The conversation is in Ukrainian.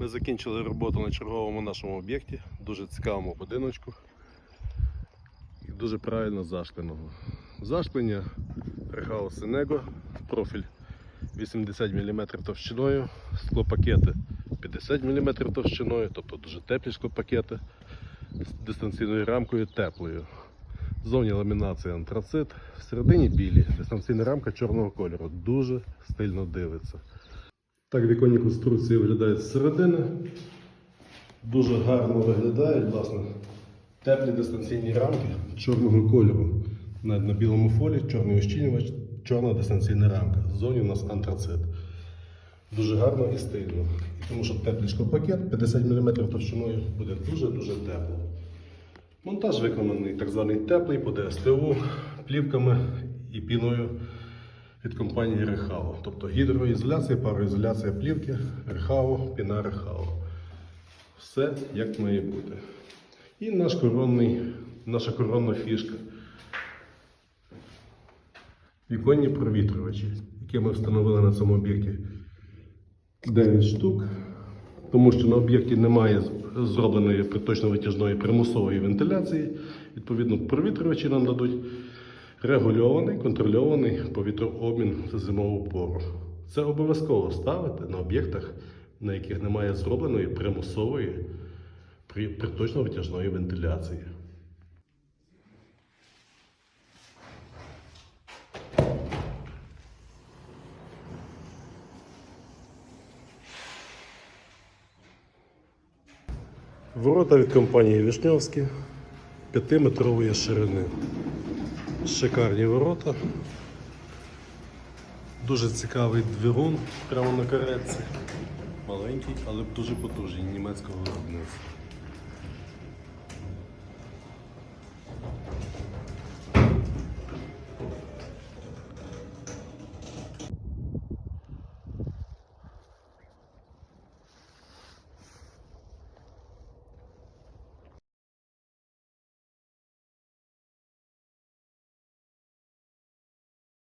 Ми закінчили роботу на черговому нашому об'єкті, дуже цікавому будиночку і дуже правильно зашкленого. Зашлення Рехаус Сенего, профіль 80 мм товщиною, склопакети 50 мм товщиною, тобто дуже теплі склопакети з дистанційною рамкою теплою. Зовні ламінація антрацит, всередині білі, дистанційна рамка чорного кольору. Дуже стильно дивиться. Так віконні конструкції виглядають зсередини. Дуже гарно виглядають, власне, теплі дистанційні рамки чорного кольору. Навіть на білому фолі чорний ощільнювач, чорна дистанційна рамка. Ззовні у нас антрацит. Дуже гарно і стильно. Тому що теплий шклопакет 50 мм товщиною буде дуже-дуже тепло. Монтаж виконаний так званий теплий по ДСТУ, плівками і піною від компанії Рехао. Тобто гідроізоляція, пароізоляція плівки, Рехао, піна Рехао. Все як має бути. І наш коронний, наша коронна фішка. Віконні провітрювачі, які ми встановили на цьому об'єкті 9 штук, тому що на об'єкті немає зробленої приточно-витяжної примусової вентиляції. Відповідно, провітрювачі нам дадуть регульований, контрольований повітрообмін в зимову пору. Це обов'язково ставити на об'єктах, на яких немає зробленої примусової приточно-витяжної вентиляції. Ворота від компанії Вишньовські 5-метрової ширини. Шикарні ворота. Дуже цікавий двигун прямо на каретці. Маленький, але дуже потужний німецького виробництва.